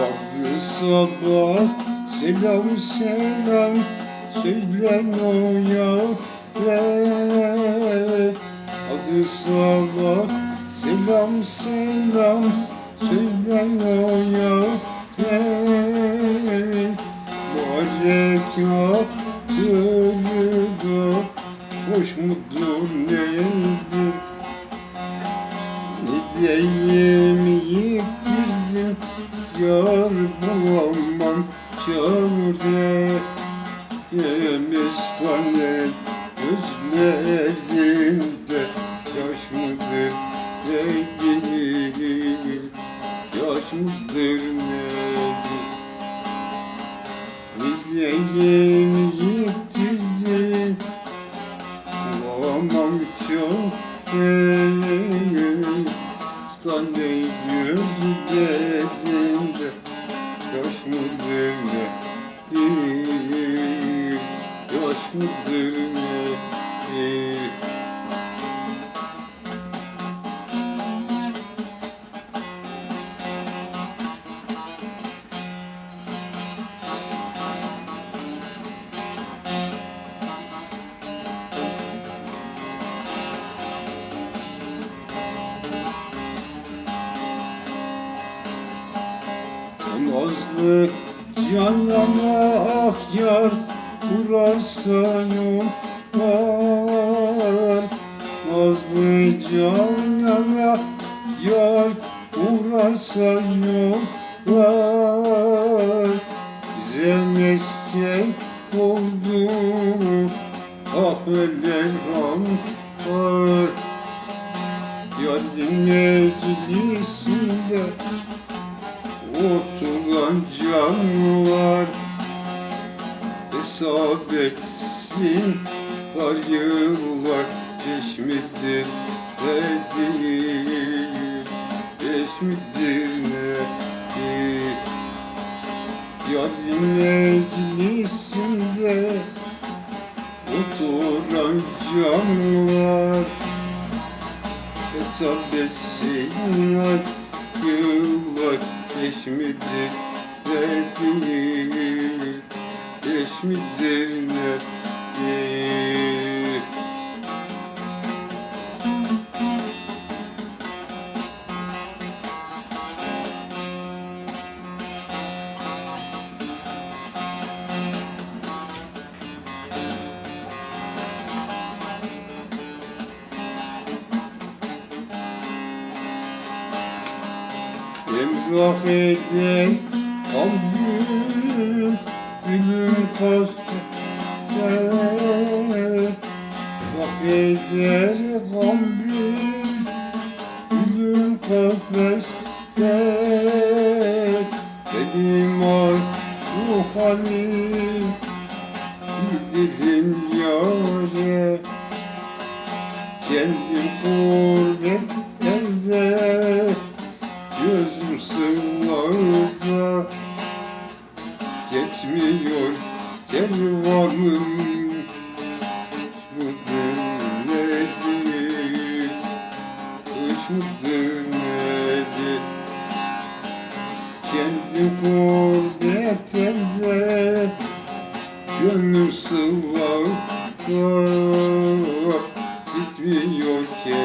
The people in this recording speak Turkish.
Vardı sabah selam selam Söylen o yâre Adı sabah selam selam Söylen o yâre Harekat yolunda Hoş mudur nedir Yar bulamam çare Yemestane gözlerinde Yaş mıdır ne değil Yaş mıdır nedir? Ne diyeyim yitirdim Bulamam çok Sane gözlerinde Nazlı yanana ah yar Kurarsa yollar Nazlı canana yar Kurarsa yollar. Bize mesken oldu Ah eller var Yarın meclisinde Oturan can Hesap etsin Var yıllar Beş midir ne değil Beş midir ne değil Yarın meclisinde Oturan can var Hesap etsinler. Yıllar Beş midir Beş midir ne değil Emrah eder Kastet Bak eder kalbim Gülüm kastet Benim arzu halim Bildirim yâre. Kendim gurbetlerде Gözüm Kendim gurbetlerде Gönlüm sığlarda Bitmiyor ki